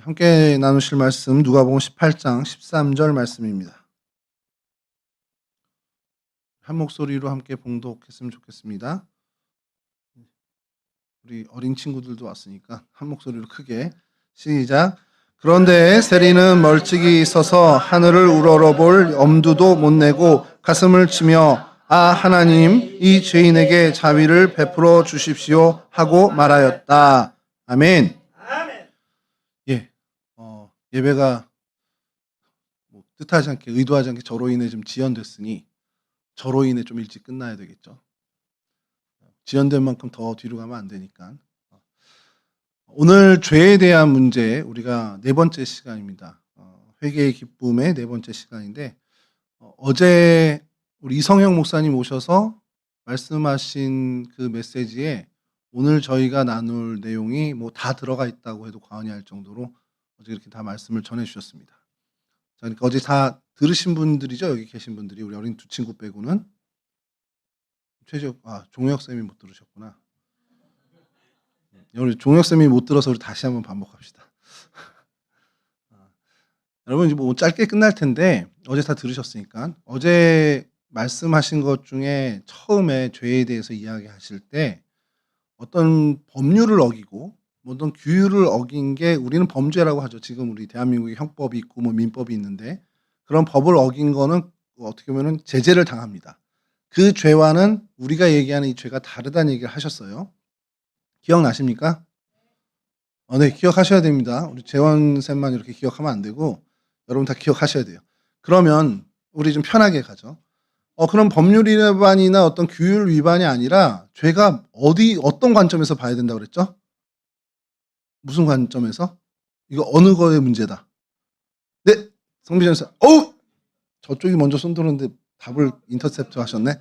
함께 나누실 말씀 누가복음 18장 13절 말씀입니다. 한 목소리로 함께 봉독했으면 좋겠습니다. 우리 어린 친구들도 왔으니까 한 목소리로 크게 시작. 그런데 세리는 멀찍이 서서 하늘을 우러러볼 엄두도 못 내고 가슴을 치며 아 하나님 이 죄인에게 자비를 베풀어 주십시오 하고 말하였다. 아멘. 예배가 뭐 뜻하지 않게 의도하지 않게 저로 인해 좀 지연됐으니 저로 인해 좀 일찍 끝나야 되겠죠. 지연된 만큼 더 뒤로 가면 안 되니까. 오늘 죄에 대한 문제 우리가 네 번째 시간입니다. 어, 회개의 기쁨의 네 번째 시간인데 어, 어제 우리 이성형 목사님 오셔서 말씀하신 그 메시지에 오늘 저희가 나눌 내용이 뭐 다 들어가 있다고 해도 과언이 할 정도로 어제 이렇게 다 말씀을 전해 주셨습니다. 자, 그러니까 어제 다 들으신 분들이죠 여기 계신 분들이 우리 어린 두 친구 빼고는 최적 아 종혁 쌤이 못 들으셨구나. 우리 종혁 쌤이 못 들어서 우리 다시 한번 반복합시다. 아, 여러분 이제 뭐 짧게 끝날 텐데 어제 다 들으셨으니까 어제 말씀하신 것 중에 처음에 죄에 대해서 이야기하실 때 어떤 법률을 어기고 뭐 어떤 규율을 어긴 게 우리는 범죄라고 하죠. 지금 우리 대한민국에 형법이 있고 뭐 민법이 있는데 그런 법을 어긴 거는 어떻게 보면은 제재를 당합니다. 그 죄와는 우리가 얘기하는 이 죄가 다르다는 얘기를 하셨어요. 기억나십니까? 어, 네, 기억하셔야 됩니다. 우리 재원 쌤만 이렇게 기억하면 안 되고 여러분 다 기억하셔야 돼요. 그러면 우리 좀 편하게 가죠. 어, 그럼 법률 위반이나 어떤 규율 위반이 아니라 죄가 어디 어떤 관점에서 봐야 된다고 그랬죠? 무슨 관점에서? 이거 어느 거의 문제다. 네, 성비전 사. 어우, 저쪽이 먼저 손 들었는데 답을 인터셉트 하셨네.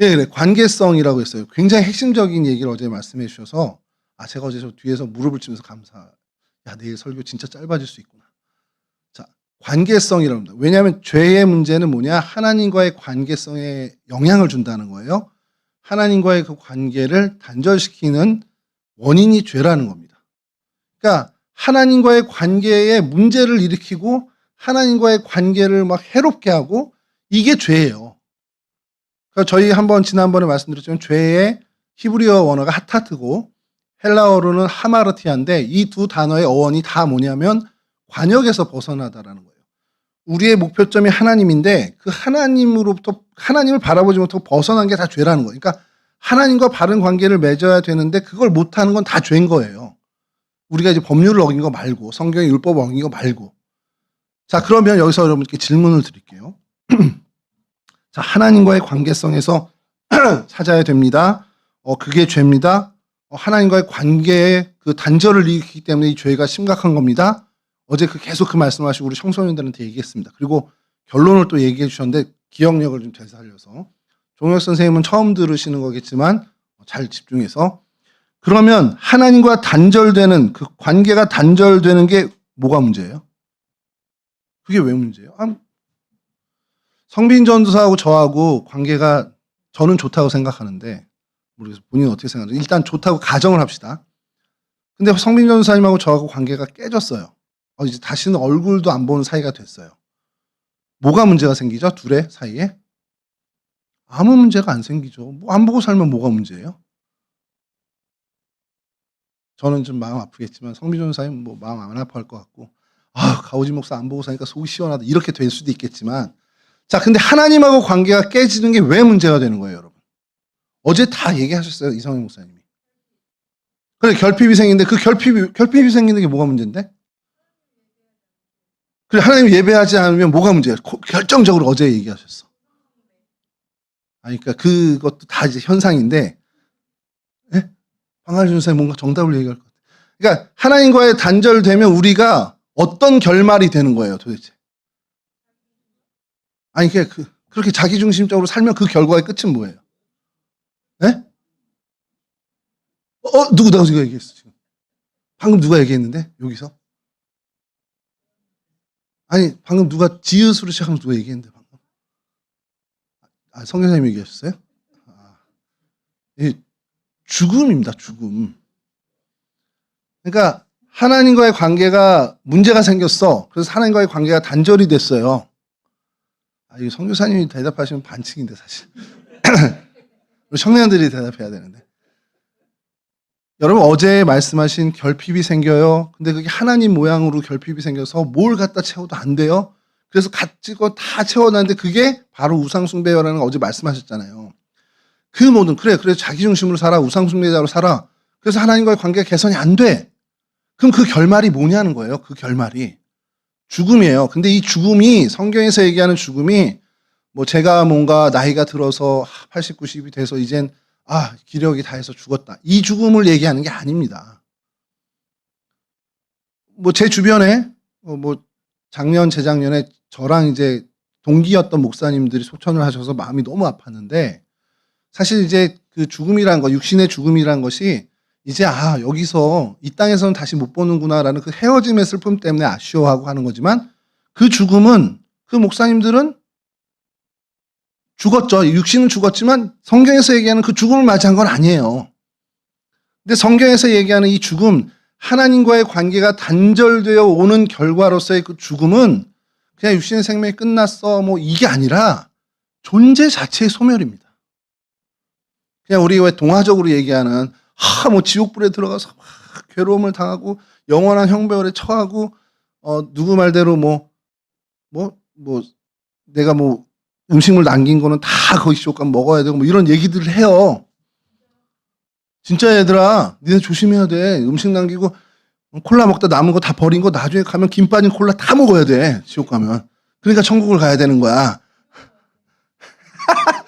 예, 그래. 관계성이라고 했어요. 굉장히 핵심적인 얘기를 어제 말씀해 주셔서 아, 제가 어제 저 뒤에서 무릎을 치면서 감사. 야, 내일 설교 진짜 짧아질 수 있구나. 자, 관계성이라고 합니다. 왜냐하면 죄의 문제는 뭐냐? 하나님과의 관계성에 영향을 준다는 거예요. 하나님과의 그 관계를 단절시키는 원인이 죄라는 겁니다. 그러니까 하나님과의 관계에 문제를 일으키고 하나님과의 관계를 막 해롭게 하고 이게 죄예요. 그러니까 저희 한번 지난번에 말씀드렸지만 죄의 히브리어 원어가 하타트고 헬라어로는 하마르티아인데 이 두 단어의 어원이 다 뭐냐면 관역에서 벗어나다라는 거예요. 우리의 목표점이 하나님인데 그 하나님으로부터 하나님을 바라보지 못하고 벗어난 게 다 죄라는 거예요. 그러니까 하나님과 바른 관계를 맺어야 되는데 그걸 못하는 건 다 죄인 거예요. 우리가 이제 법률을 어긴 거 말고 성경의 율법을 어긴 거 말고 자 그러면 여기서 여러분께 질문을 드릴게요. 자 하나님과의 관계성에서 찾아야 됩니다. 어 그게 죄입니다. 어, 하나님과의 관계에 그 단절을 일으키기 때문에 이 죄가 심각한 겁니다. 어제 그 계속 그 말씀하시고 우리 청소년들한테 얘기했습니다. 그리고 결론을 또 얘기해 주셨는데 기억력을 좀 되살려서 종혁 선생님은 처음 들으시는 거겠지만 잘 집중해서 그러면 하나님과 단절되는 그 관계가 단절되는 게 뭐가 문제예요? 그게 왜 문제예요? 아, 성빈 전도사하고 저하고 관계가 저는 좋다고 생각하는데 모르겠어요. 본인은 어떻게 생각하세요? 일단 좋다고 가정을 합시다. 근데 성빈 전도사님하고 저하고 관계가 깨졌어요. 어, 이제 다시는 얼굴도 안 보는 사이가 됐어요. 뭐가 문제가 생기죠? 둘의 사이에? 아무 문제가 안 생기죠. 뭐 안 보고 살면 뭐가 문제예요? 저는 좀 마음 아프겠지만 성빈 전도사님 뭐 마음 안 아파할 것 같고 아 가오지 목사 안 보고 사니까 속이 시원하다. 이렇게 될 수도 있겠지만 자 근데 하나님하고 관계가 깨지는 게 왜 문제가 되는 거예요 여러분? 어제 다 얘기하셨어요 이성희 목사님이. 그래 결핍이 생기는데 그 결핍이 결핍이 생기는 게 뭐가 문제인데? 그래 하나님 예배하지 않으면 뭐가 문제야? 고- 결정적으로 어제 얘기하셨어. 아니 그러니까 그것도 다 이제 현상인데 예? 방한준 선생님 뭔가 정답을 얘기할 것 같아요. 그러니까 하나님과의 단절되면 우리가 어떤 결말이 되는 거예요, 도대체? 아니, 그, 그렇게 자기중심적으로 살면 그 결과의 끝은 뭐예요? 네? 어, 누구, 누가 지금 얘기했어, 지금? 방금 누가 얘기했는데? 여기서? 아니, 방금 누가 지읒으로 시작하면 누가 얘기했는데, 방금? 아, 성경사님이 얘기하셨어요? 아, 이 죽음입니다, 죽음. 그러니까 하나님과의 관계가 문제가 생겼어. 그래서 하나님과의 관계가 단절이 됐어요. 아, 이거 성교사님이 대답하시면 반칙인데 사실. 우리 청년들이 대답해야 되는데. 여러분 어제 말씀하신 결핍이 생겨요. 근데 그게 하나님 모양으로 결핍이 생겨서 뭘 갖다 채워도 안 돼요. 그래서 가지고 다 채워놨는데 그게 바로 우상숭배여라는 거 어제 말씀하셨잖아요. 그 모든 그래 그래 자기 중심으로 살아 우상 숭배자로 살아. 그래서 하나님과의 관계가 개선이 안 돼. 그럼 그 결말이 뭐냐는 거예요. 그 결말이 죽음이에요. 근데 이 죽음이 성경에서 얘기하는 죽음이 뭐 제가 뭔가 나이가 들어서 80, 90이 돼서 이젠 아 기력이 다해서 죽었다. 이 죽음을 얘기하는 게 아닙니다. 뭐 제 주변에 어, 뭐 작년 재작년에 저랑 이제 동기였던 목사님들이 소천을 하셔서 마음이 너무 아팠는데 사실 이제 그 죽음이란 거 육신의 죽음이란 것이 이제 아 여기서 이 땅에서는 다시 못 보는구나라는 그 헤어짐의 슬픔 때문에 아쉬워하고 하는 거지만 그 죽음은 그 목사님들은 죽었죠. 육신은 죽었지만 성경에서 얘기하는 그 죽음을 맞이한 건 아니에요. 근데 성경에서 얘기하는 이 죽음, 하나님과의 관계가 단절되어 오는 결과로서의 그 죽음은 그냥 육신의 생명이 끝났어 뭐 이게 아니라 존재 자체의 소멸입니다. 그냥 우리 왜 동화적으로 얘기하는 하 뭐 지옥불에 들어가서 막 괴로움을 당하고 영원한 형벌에 처하고 어 누구 말대로 뭐 뭐 뭐 내가 뭐 음식물 남긴 거는 다 거기 지옥 가면 먹어야 되고 뭐 이런 얘기들을 해요. 진짜 얘들아, 니네 조심해야 돼. 음식 남기고 콜라 먹다 남은 거 다 버린 거 나중에 가면 김 빠진 콜라 다 먹어야 돼. 지옥 가면. 그러니까 천국을 가야 되는 거야.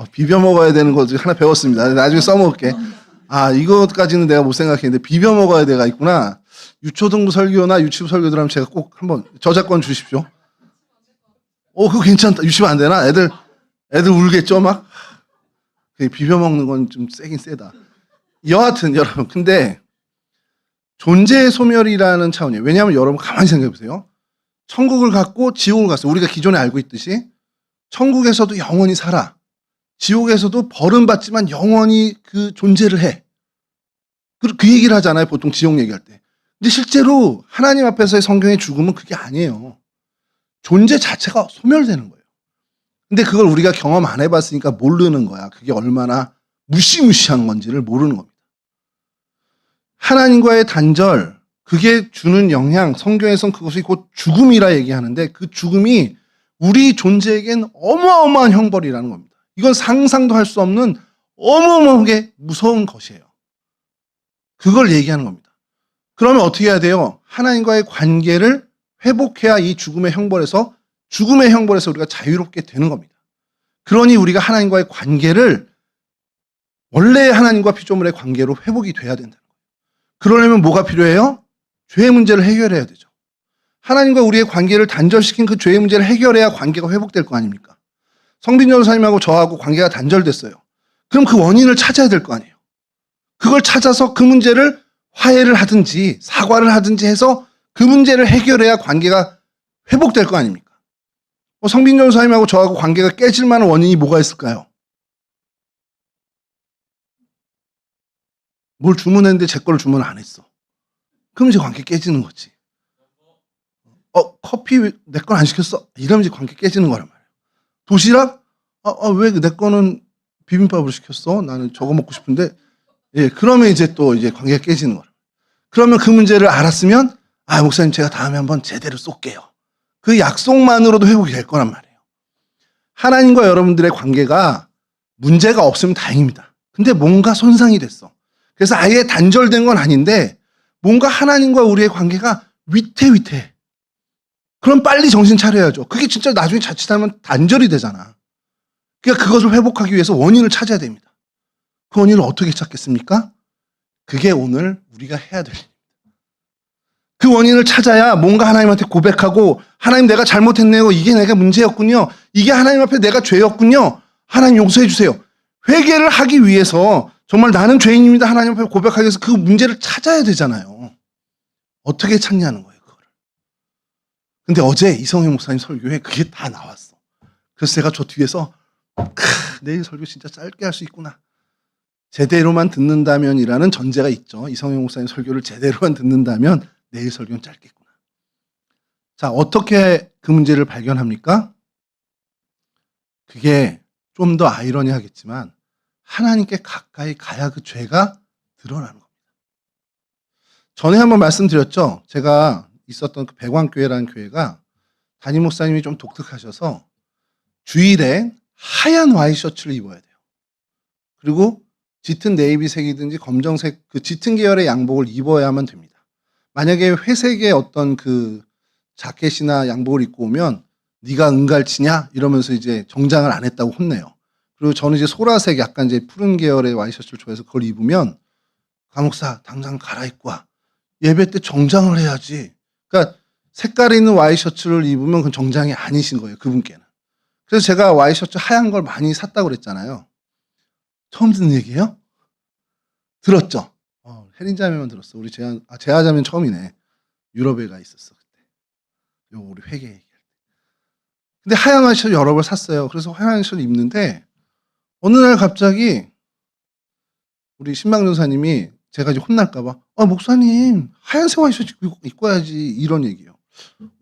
어, 비벼 먹어야 되는 거 하나 배웠습니다. 나중에 써먹을게. 아, 이것까지는 내가 못 생각했는데 비벼 먹어야 돼가 있구나. 유초등부 설교나 유치부 설교들 하면 제가 꼭 한번 저작권 주십시오. 어, 그거 괜찮다. 유치면 안 되나? 애들, 애들 울겠죠, 막? 그 비벼 먹는 건 좀 세긴 세다. 여하튼, 여러분. 근데, 존재의 소멸이라는 차원이에요. 왜냐하면 여러분 가만히 생각해 보세요. 천국을 갔고 지옥을 갔어. 우리가 기존에 알고 있듯이. 천국에서도 영원히 살아. 지옥에서도 벌은받지만 영원히 그 존재를 해. 그, 그 얘기를 하잖아요. 보통 지옥 얘기할 때. 근데 실제로 하나님 앞에서의 성경의 죽음은 그게 아니에요. 존재 자체가 소멸되는 거예요. 근데 그걸 우리가 경험 안 해봤으니까 모르는 거야. 그게 얼마나 무시무시한 건지를 모르는 겁니다. 하나님과의 단절, 그게 주는 영향, 성경에선 그것이 곧 죽음이라 얘기하는데 그 죽음이 우리 존재에겐 어마어마한 형벌이라는 겁니다. 이건 상상도 할 수 없는 어마어마하게 무서운 것이에요. 그걸 얘기하는 겁니다. 그러면 어떻게 해야 돼요? 하나님과의 관계를 회복해야 이 죽음의 형벌에서 죽음의 형벌에서 우리가 자유롭게 되는 겁니다. 그러니 우리가 하나님과의 관계를 원래 하나님과 피조물의 관계로 회복이 돼야 된다는 거예요. 그러려면 뭐가 필요해요? 죄의 문제를 해결해야 되죠. 하나님과 우리의 관계를 단절시킨 그 죄의 문제를 해결해야 관계가 회복될 거 아닙니까? 성빈 전사님하고 저하고 관계가 단절됐어요. 그럼 그 원인을 찾아야 될 거 아니에요. 그걸 찾아서 그 문제를 화해를 하든지 사과를 하든지 해서 그 문제를 해결해야 관계가 회복될 거 아닙니까? 뭐 성빈 전사님하고 저하고 관계가 깨질 만한 원인이 뭐가 있을까요? 뭘 주문했는데 제 거를 주문 안 했어. 그럼 이제 관계 깨지는 거지. 어, 커피 내 건 안 시켰어? 이러면 이제 관계 깨지는 거란 말이에요. 도시락? 아, 아 왜 내 거는 비빔밥을 시켰어? 나는 저거 먹고 싶은데. 예, 그러면 이제 또 이제 관계가 깨지는 거예요. 그러면 그 문제를 알았으면 아, 목사님 제가 다음에 한번 제대로 쏠게요. 그 약속만으로도 회복이 될 거란 말이에요. 하나님과 여러분들의 관계가 문제가 없으면 다행입니다. 근데 뭔가 손상이 됐어. 그래서 아예 단절된 건 아닌데 뭔가 하나님과 우리의 관계가 위태위태. 그럼 빨리 정신 차려야죠. 그게 진짜 나중에 자칫하면 단절이 되잖아. 그러니까 그것을 회복하기 위해서 원인을 찾아야 됩니다. 그 원인을 어떻게 찾겠습니까? 그게 오늘 우리가 해야 될 일. 그 원인을 찾아야 뭔가 하나님한테 고백하고 하나님 내가 잘못했네요. 이게 내가 문제였군요. 이게 하나님 앞에 내가 죄였군요. 하나님 용서해 주세요. 회개를 하기 위해서 정말 나는 죄인입니다. 하나님 앞에 고백하기 위해서 그 문제를 찾아야 되잖아요. 어떻게 찾냐는 거예요. 근데 어제 이성희 목사님 설교에 그게 다 나왔어. 그래서 제가 저 뒤에서 크, 내일 설교 진짜 짧게 할 수 있구나. 제대로만 듣는다면이라는 전제가 있죠. 이성영 목사님 설교를 제대로만 듣는다면 내일 설교는 짧겠구나. 자, 어떻게 그 문제를 발견합니까? 그게 좀 더 아이러니하겠지만 하나님께 가까이 가야 그 죄가 드러나는 겁니다. 전에 한번 말씀드렸죠. 제가 있었던 그 백왕교회라는 교회가 담임 목사님이 좀 독특하셔서 주일에 하얀 와이셔츠를 입어야 돼요. 그리고 짙은 네이비색이든지 검정색 그 짙은 계열의 양복을 입어야만 됩니다. 만약에 회색의 어떤 그 자켓이나 양복을 입고 오면 네가 은갈치냐 이러면서 이제 정장을 안 했다고 혼내요. 그리고 저는 이제 소라색 약간 이제 푸른 계열의 와이셔츠를 좋아해서 그걸 입으면 감옥사 당장 갈아입고 와. 예배 때 정장을 해야지. 그러니까 색깔 있는 와이셔츠를 입으면 그건 정장이 아니신 거예요. 그분께는. 그래서 제가 와이셔츠 하얀 걸 많이 샀다고 그랬잖아요. 처음 듣는 얘기예요? 들었죠? 어, 혜린 자매만 들었어. 우리 재하, 아, 재하 자매는 처음이네. 유럽에 가 있었어, 그때. 요, 우리 회계 얘기할 때. 근데 하얀 와이셔츠 여러 벌 샀어요. 그래서 하얀 와이셔츠 입는데, 어느 날 갑자기, 우리 신방전사님이 제가 이제 혼날까봐, 아, 목사님, 하얀색 와이셔츠 입고, 와야지. 이런 얘기예요.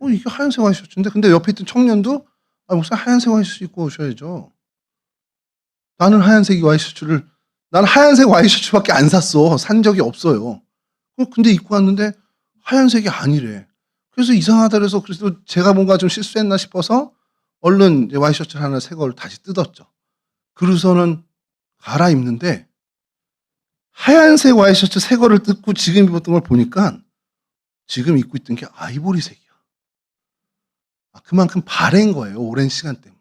어, 이게 하얀색 와이셔츠인데? 근데 옆에 있던 청년도, 아, 목사님 하얀색 와이셔츠 입고 오셔야죠. 나는 하얀색 와이셔츠를 난 하얀색 와이셔츠밖에 안 샀어. 산 적이 없어요. 어, 근데 입고 왔는데 하얀색이 아니래. 그래서 이상하다 그래서 그래서 제가 뭔가 좀 실수했나 싶어서 얼른 이제 와이셔츠 하나 새 걸 다시 뜯었죠. 그러고서는 갈아입는데 하얀색 와이셔츠 새 거를 뜯고 지금 입었던 걸 보니까 지금 입고 있던 게 아이보리색이야. 아, 그만큼 바랜 거예요. 오랜 시간 때문에.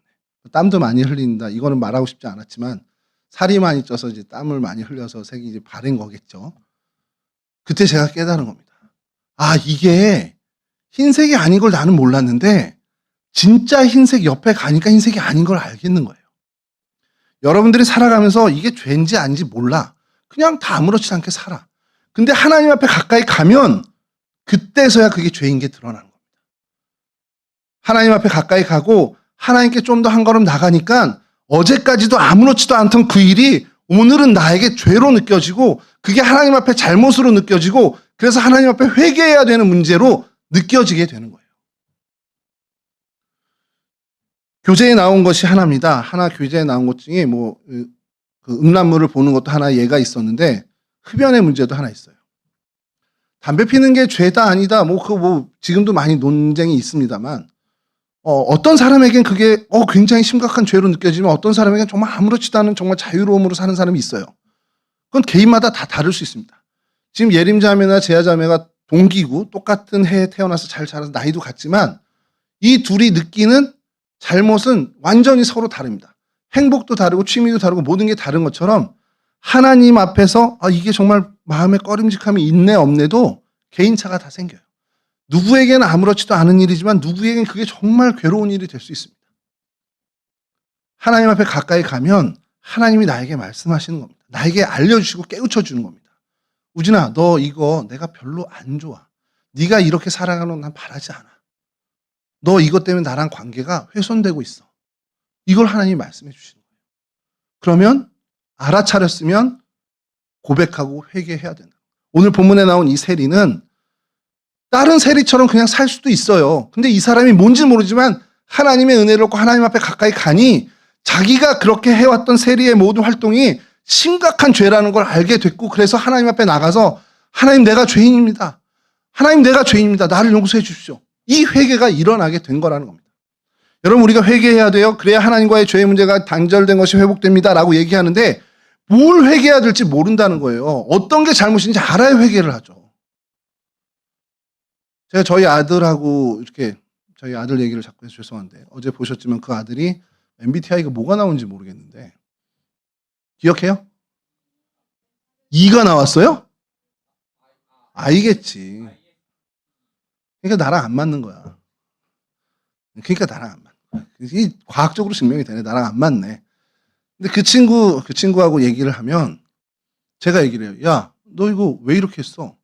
땀도 많이 흘린다. 이거는 말하고 싶지 않았지만 살이 많이 쪄서 이제 땀을 많이 흘려서 색이 이제 바른 거겠죠. 그때 제가 깨달은 겁니다. 아, 이게 흰색이 아닌 걸 나는 몰랐는데 진짜 흰색 옆에 가니까 흰색이 아닌 걸 알겠는 거예요. 여러분들이 살아가면서 이게 죄인지 아닌지 몰라. 그냥 다 아무렇지 않게 살아. 근데 하나님 앞에 가까이 가면 그때서야 그게 죄인 게 드러나는 겁니다. 하나님 앞에 가까이 가고 하나님께 좀 더 한 걸음 나가니까 어제까지도 아무렇지도 않던 그 일이 오늘은 나에게 죄로 느껴지고 그게 하나님 앞에 잘못으로 느껴지고 그래서 하나님 앞에 회개해야 되는 문제로 느껴지게 되는 거예요. 교재에 나온 것이 하나입니다. 하나 교재에 나온 것 중에 뭐, 그 음란물을 보는 것도 하나 예가 있었는데 흡연의 문제도 하나 있어요. 담배 피는 게 죄다 아니다. 뭐, 그 뭐, 지금도 많이 논쟁이 있습니다만 어, 어떤 사람에겐 그게 어, 굉장히 심각한 죄로 느껴지면 어떤 사람에겐 정말 아무렇지도 않은 정말 자유로움으로 사는 사람이 있어요. 그건 개인마다 다 다를 수 있습니다. 지금 예림자매나 제야자매가 동기고 똑같은 해에 태어나서 잘 자라서 나이도 같지만 이 둘이 느끼는 잘못은 완전히 서로 다릅니다. 행복도 다르고 취미도 다르고 모든 게 다른 것처럼 하나님 앞에서 아, 이게 정말 마음에 꺼림직함이 있네 없네도 개인차가 다 생겨요. 누구에게는 아무렇지도 않은 일이지만 누구에게는 그게 정말 괴로운 일이 될 수 있습니다. 하나님 앞에 가까이 가면 하나님이 나에게 말씀하시는 겁니다. 나에게 알려주시고 깨우쳐 주는 겁니다. 우진아, 너 이거 내가 별로 안 좋아. 네가 이렇게 살아가는 건 난 바라지 않아. 너 이것 때문에 나랑 관계가 훼손되고 있어. 이걸 하나님이 말씀해 주시는 거예요. 그러면 알아차렸으면 고백하고 회개해야 된다. 오늘 본문에 나온 이 세리는 다른 세리처럼 그냥 살 수도 있어요. 근데 이 사람이 뭔지 모르지만 하나님의 은혜를 얻고 하나님 앞에 가까이 가니 자기가 그렇게 해왔던 세리의 모든 활동이 심각한 죄라는 걸 알게 됐고 그래서 하나님 앞에 나가서 하나님 내가 죄인입니다. 하나님 내가 죄인입니다. 나를 용서해 주십시오. 이 회개가 일어나게 된 거라는 겁니다. 여러분 우리가 회개해야 돼요. 그래야 하나님과의 죄의 문제가 단절된 것이 회복됩니다라고 얘기하는데 뭘 회개해야 될지 모른다는 거예요. 어떤 게 잘못인지 알아야 회개를 하죠. 제가 저희 아들하고 이렇게 저희 아들 얘기를 자꾸 해서 죄송한데 어제 보셨지만 그 아들이 MBTI가 뭐가 나오는지 모르겠는데 기억해요? 2가 나왔어요? 아이겠지. 그러니까 나랑 안 맞는 거야. 그러니까 나랑 안 맞는 거야. 이 과학적으로 증명이 되네. 나랑 안 맞네. 근데 그 친구, 그 친구하고 얘기를 하면 제가 얘기를 해요. 야, 너 이거 왜 이렇게 했어?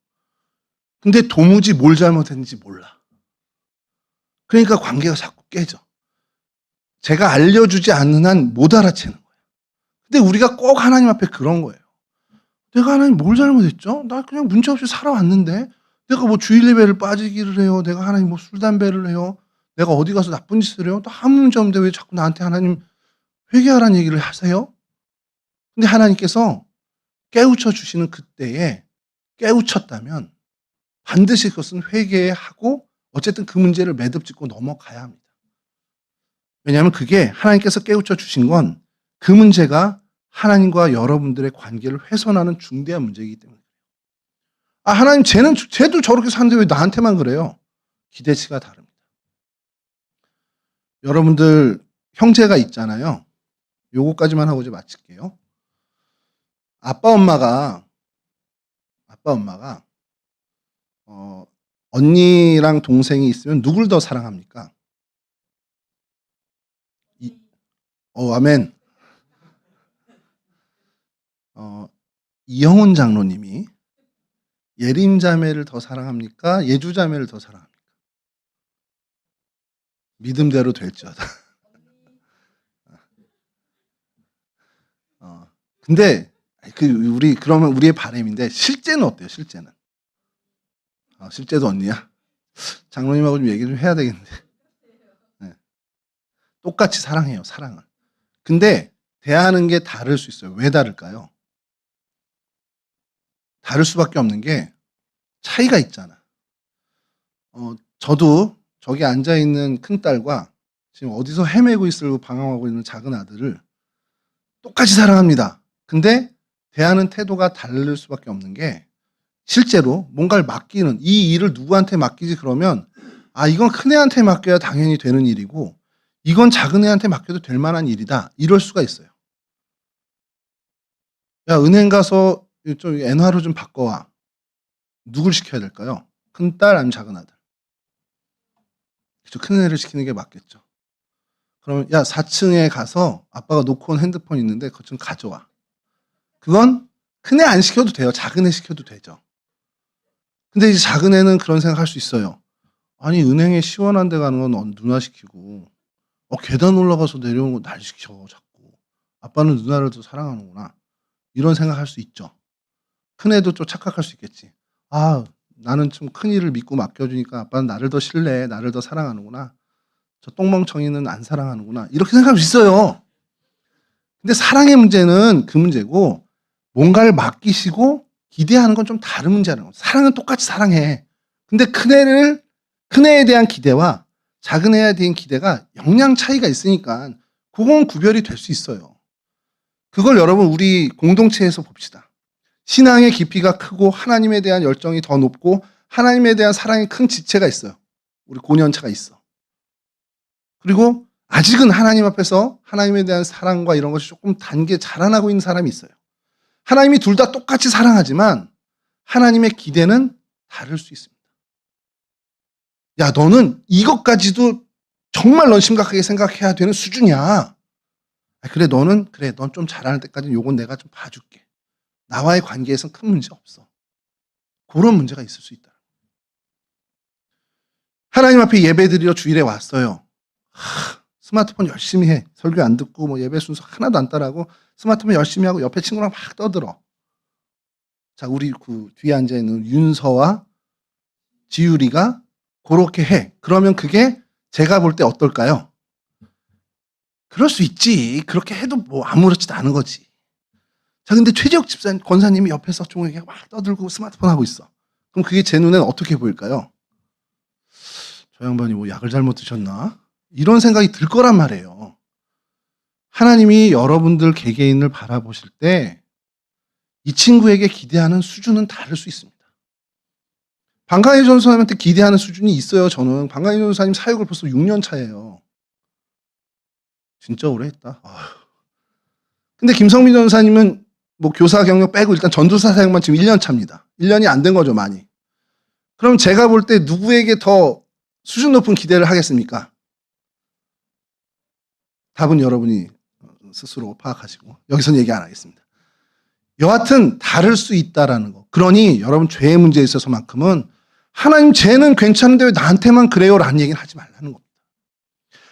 근데 도무지 뭘 잘못했는지 몰라. 그러니까 관계가 자꾸 깨져. 제가 알려주지 않는 한 못 알아채는 거예요. 근데 우리가 꼭 하나님 앞에 그런 거예요. 내가 하나님 뭘 잘못했죠? 나 그냥 문제 없이 살아왔는데 내가 뭐 주일 예배를 빠지기를 해요. 내가 하나님 뭐 술 담배를 해요. 내가 어디 가서 나쁜 짓을 해요. 또 아무 문제 없는데 왜 자꾸 나한테 하나님 회개하라는 얘기를 하세요? 근데 하나님께서 깨우쳐 주시는 그때에 깨우쳤다면 반드시 그것은 회개하고 어쨌든 그 문제를 매듭 짓고 넘어가야 합니다. 왜냐하면 그게 하나님께서 깨우쳐 주신 건 그 문제가 하나님과 여러분들의 관계를 훼손하는 중대한 문제이기 때문에. 아, 하나님, 쟤는, 쟤도 저렇게 사는데 왜 나한테만 그래요? 기대치가 다릅니다. 여러분들, 형제가 있잖아요. 요거까지만 하고 이제 마칠게요. 아빠, 엄마가, 아빠, 엄마가, 어, 언니랑 동생이 있으면 누굴 더 사랑합니까? 이, 어, 아멘. 어, 이영훈 장로님이 예림 자매를 더 사랑합니까? 예주 자매를 더 사랑합니까? 믿음대로 될지어다. 어, 근데 그 우리 그러면 우리의 바람인데 실제는 어때요? 실제는 어, 실제도 언니야? 장로님하고 좀 얘기 좀 해야 되겠는데. 네. 똑같이 사랑해요, 사랑을. 근데 대하는 게 다를 수 있어요. 왜 다를까요? 다를 수밖에 없는 게 차이가 있잖아. 어, 저도 저기 앉아 있는 큰 딸과 지금 어디서 헤매고 있을 방황하고 있는 작은 아들을 똑같이 사랑합니다. 근데 대하는 태도가 다를 수밖에 없는 게 실제로 뭔가를 맡기는 이 일을 누구한테 맡기지 그러면 아 이건 큰 애한테 맡겨야 당연히 되는 일이고 이건 작은 애한테 맡겨도 될 만한 일이다 이럴 수가 있어요. 야 은행 가서 좀 엔화로 좀 바꿔와. 누굴 시켜야 될까요? 큰 딸 아니면 작은 아들? 그죠 큰 애를 시키는 게 맞겠죠. 그러면 야 4층에 가서 아빠가 놓고 온 핸드폰 있는데 그것 좀 가져와. 그건 큰 애 안 시켜도 돼요. 작은 애 시켜도 되죠. 근데 이제 작은 애는 그런 생각 할 수 있어요. 아니 은행에 시원한 데 가는 건 누나 시키고 어 계단 올라가서 내려오는 거 날 시켜 자꾸. 아빠는 누나를 더 사랑하는구나. 이런 생각 할 수 있죠. 큰 애도 좀 착각할 수 있겠지. 아, 나는 좀 큰 일을 믿고 맡겨주니까 아빠는 나를 더 신뢰해. 나를 더 사랑하는구나. 저 똥멍청이는 안 사랑하는구나. 이렇게 생각할 수 있어요. 근데 사랑의 문제는 그 문제고 뭔가를 맡기시고 기대하는 건 좀 다른 문제라는 거예요. 사랑은 똑같이 사랑해. 근데 큰 애를, 큰 애에 대한 기대와 작은 애에 대한 기대가 영향 차이가 있으니까 그건 구별이 될 수 있어요. 그걸 여러분 우리 공동체에서 봅시다. 신앙의 깊이가 크고 하나님에 대한 열정이 더 높고 하나님에 대한 사랑이 큰 지체가 있어요. 우리 고년차가 있어. 그리고 아직은 하나님 앞에서 하나님에 대한 사랑과 이런 것이 조금 단계 자라나고 있는 사람이 있어요. 하나님이 둘 다 똑같이 사랑하지만 하나님의 기대는 다를 수 있습니다. 야, 너는 이것까지도 정말 넌 심각하게 생각해야 되는 수준이야. 아, 그래, 너는, 그래, 넌 좀 잘하는 때까지는 요건 내가 좀 봐줄게. 나와의 관계에선 큰 문제 없어. 그런 문제가 있을 수 있다. 하나님 앞에 예배 드리러 주일에 왔어요. 하, 스마트폰 열심히 해. 설교 안 듣고 뭐 예배 순서 하나도 안 따라하고 스마트폰 열심히 하고 옆에 친구랑 막 떠들어. 자, 우리 그 뒤에 앉아 있는 윤서와 지율이가 그렇게 해. 그러면 그게 제가 볼 때 어떨까요? 그럴 수 있지. 그렇게 해도 뭐 아무렇지도 않은 거지. 자, 근데 최지혁 집사 권사님이 옆에서 종에게 막 떠들고 스마트폰 하고 있어. 그럼 그게 제 눈에는 어떻게 보일까요? 저 양반이 뭐 약을 잘못 드셨나? 이런 생각이 들 거란 말이에요. 하나님이 여러분들 개개인을 바라보실 때 이 친구에게 기대하는 수준은 다를 수 있습니다. 방강희 전사님한테 기대하는 수준이 있어요. 저는 방강희 전사님 사역을 벌써 6년 차예요. 진짜 오래 했다. 아휴. 근데 김성민 전사님은 뭐 교사 경력 빼고 일단 전도사 사역만 지금 1년 차입니다. 1년이 안 된 거죠, 많이. 그럼 제가 볼 때 누구에게 더 수준 높은 기대를 하겠습니까? 답은 여러분이 스스로 파악하시고 여기서는 얘기 안 하겠습니다. 여하튼 다를 수 있다라는 거. 그러니 여러분 죄의 문제에 있어서만큼은 하나님 죄는 괜찮은데 왜 나한테만 그래요라는 얘기는 하지 말라는 겁니다.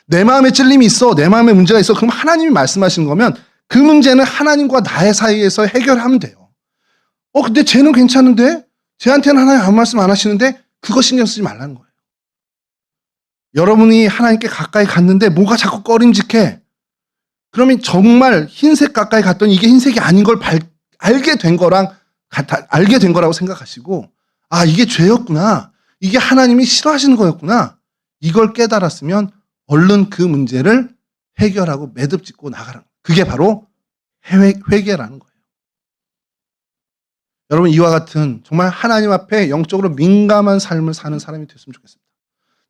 내 마음에 찔림이 있어, 내 마음에 문제가 있어. 그럼 하나님이 말씀하시는 거면 그 문제는 하나님과 나의 사이에서 해결하면 돼요. 어, 근데 쟤는 괜찮은데? 쟤한테는 하나님 아무 말씀 안 하시는데? 그거 신경 쓰지 말라는 거예요. 여러분이 하나님께 가까이 갔는데 뭐가 자꾸 꺼림직해? 그러면 정말 흰색 가까이 갔더니 이게 흰색이 아닌 걸 발- 알게 된 거랑 같아, 알게 된 거라고 생각하시고, 아, 이게 죄였구나. 이게 하나님이 싫어하시는 거였구나. 이걸 깨달았으면 얼른 그 문제를 해결하고 매듭 짓고 거예요. 그게 바로 회개, 회개라는 거예요. 여러분 이와 같은 정말 하나님 앞에 영적으로 민감한 삶을 사는 사람이 됐으면 좋겠습니다.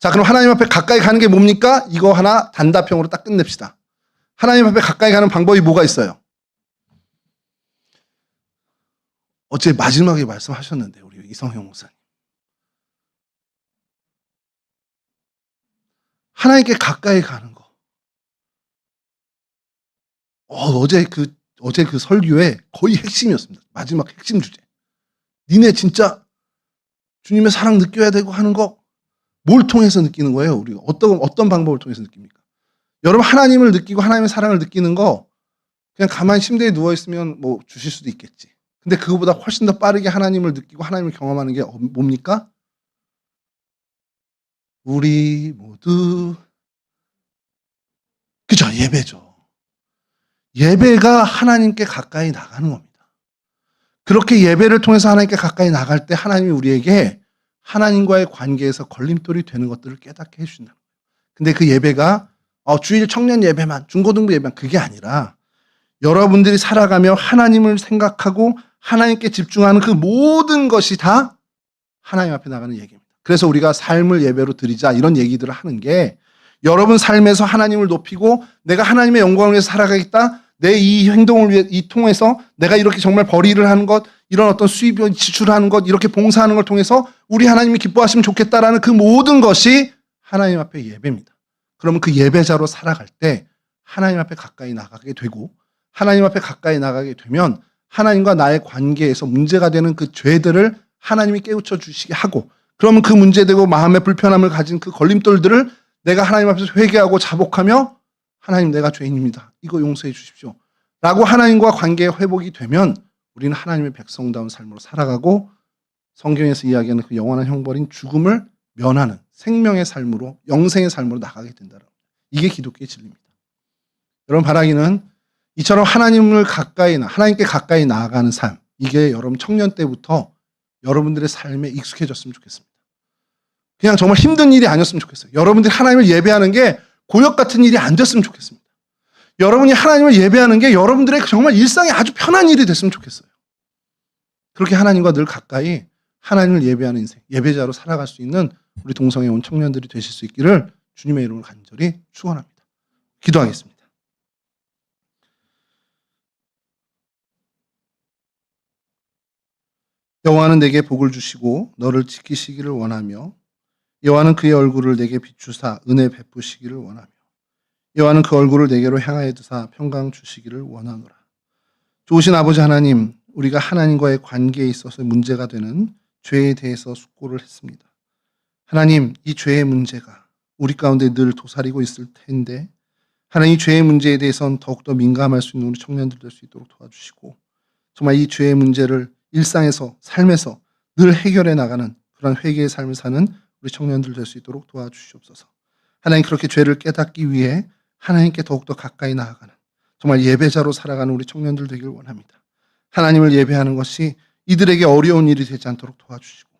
자, 그럼 하나님 앞에 가까이 가는 게 뭡니까? 이거 하나 단답형으로 딱 끝냅시다. 하나님 앞에 가까이 가는 방법이 뭐가 있어요? 어제 마지막에 말씀하셨는데 우리 이성형 목사님. 하나님께 가까이 가는 거. 어, 제 그, 어제 그 설교의 거의 핵심이었습니다. 마지막 핵심 주제. 니네 진짜 주님의 사랑 느껴야 되고 하는 거 뭘 통해서 느끼는 거예요? 우리가 어떤, 어떤 방법을 통해서 느낍니까? 여러분 하나님을 느끼고 하나님의 사랑을 느끼는 거 그냥 가만히 침대에 누워 있으면 뭐 주실 수도 있겠지. 근데 그거보다 훨씬 더 빠르게 하나님을 느끼고 하나님을 경험하는 게 어- 뭡니까? 우리 모두 그죠 예배죠. 예배가 하나님께 가까이 나가는 겁니다. 그렇게 예배를 통해서 하나님께 가까이 나갈 때 하나님이 우리에게 하나님과의 관계에서 걸림돌이 되는 것들을 깨닫게 해주신다. 근데 그 예배가 어, 주일 청년 예배만, 중고등부 예배만 그게 아니라 여러분들이 살아가며 하나님을 생각하고 하나님께 집중하는 그 모든 것이 다 하나님 앞에 나가는 얘기입니다. 그래서 우리가 삶을 예배로 드리자 이런 얘기들을 하는 게 여러분 삶에서 하나님을 높이고 내가 하나님의 영광을 위해서 살아가겠다. 내 이 행동을 위해 이 통해서 내가 이렇게 정말 벌이를 하는 것, 이런 어떤 수입을 지출하는 것, 이렇게 봉사하는 걸 통해서 우리 하나님이 기뻐하시면 좋겠다라는 그 모든 것이 하나님 앞에 예배입니다. 그러면 그 예배자로 살아갈 때 하나님 앞에 가까이 나가게 되고 하나님 앞에 가까이 나가게 되면 하나님과 나의 관계에서 문제가 되는 그 죄들을 하나님이 깨우쳐 주시게 하고 그러면 그 문제되고 마음의 불편함을 가진 그 걸림돌들을 내가 하나님 앞에서 회개하고 자복하며 하나님 내가 죄인입니다. 이거 용서해 주십시오. 라고 하나님과 관계 회복이 되면 우리는 하나님의 백성다운 삶으로 살아가고 성경에서 이야기하는 그 영원한 형벌인 죽음을 면하는 생명의 삶으로 영생의 삶으로 나가게 된다는 이게 기독교의 진리입니다. 여러분 바라기는 이처럼 하나님을 가까이 나 하나님께 가까이 나아가는 삶 이게 여러분 청년 때부터 여러분들의 삶에 익숙해졌으면 좋겠습니다. 그냥 정말 힘든 일이 아니었으면 좋겠어요. 여러분들이 하나님을 예배하는 게 고역 같은 일이 안 됐으면 좋겠습니다. 여러분이 하나님을 예배하는 게 여러분들의 정말 일상이 아주 편한 일이 됐으면 좋겠어요. 그렇게 하나님과 늘 가까이 하나님을 예배하는 인생, 예배자로 살아갈 수 있는 우리 동성애 온 청년들이 되실 수 있기를 주님의 이름으로 간절히 축원합니다. 기도하겠습니다. 여호와는 내게 복을 주시고 너를 지키시기를 원하며 여호와는 그의 얼굴을 내게 비추사 은혜 베푸시기를 원하며 여호와는 그 얼굴을 내게로 향하여 두사 평강 주시기를 원하노라. 좋으신 아버지 하나님, 우리가 하나님과의 관계에 있어서 문제가 되는 죄에 대해서 숙고를 했습니다. 하나님, 이 죄의 문제가 우리 가운데 늘 도사리고 있을 텐데 하나님 이 죄의 문제에 대해서는 더욱더 민감할 수 있는 우리 청년들 될 수 있도록 도와주시고 정말 이 죄의 문제를 일상에서 삶에서 늘 해결해 나가는 그런 회개의 삶을 사는 우리 청년들 될 수 있도록 도와주시옵소서. 하나님 그렇게 죄를 깨닫기 위해 하나님께 더욱더 가까이 나아가는 정말 예배자로 살아가는 우리 청년들 되길 원합니다. 하나님을 예배하는 것이 이들에게 어려운 일이 되지 않도록 도와주시고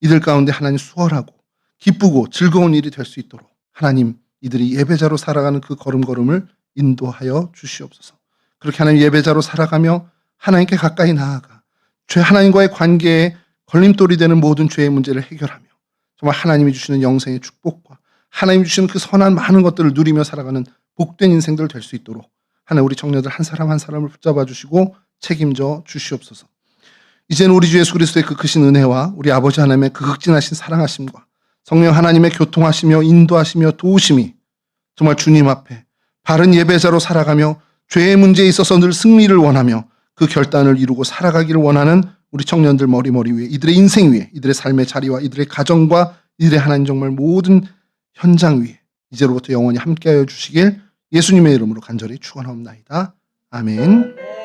이들 가운데 하나님 수월하고 기쁘고 즐거운 일이 될 수 있도록 하나님 이들이 예배자로 살아가는 그 걸음걸음을 인도하여 주시옵소서. 그렇게 하나님 예배자로 살아가며 하나님께 가까이 나아가 죄 하나님과의 관계에 걸림돌이 되는 모든 죄의 문제를 해결하며 정말 하나님이 주시는 영생의 축복과 하나님 주시는 그 선한 많은 것들을 누리며 살아가는 복된 인생들 될 수 있도록 하나님 우리 청년들 한 사람 한 사람을 붙잡아 주시고 책임져 주시옵소서. 이제는 우리 주 예수 그리스도의 그 크신 은혜와 우리 아버지 하나님의 그 극진하신 사랑하심과 성령 하나님의 교통하시며 인도하시며 도우심이 정말 주님 앞에 바른 예배자로 살아가며 죄의 문제에 있어서 늘 승리를 원하며 그 결단을 이루고 살아가기를 원하는 우리 청년들 머리머리 위에 이들의 인생 위에 이들의 삶의 자리와 이들의 가정과 이들의 하나님 정말 모든 현장 위에 이제로부터 영원히 함께하여 주시길 예수님의 이름으로 간절히 축원하옵나이다. 아멘.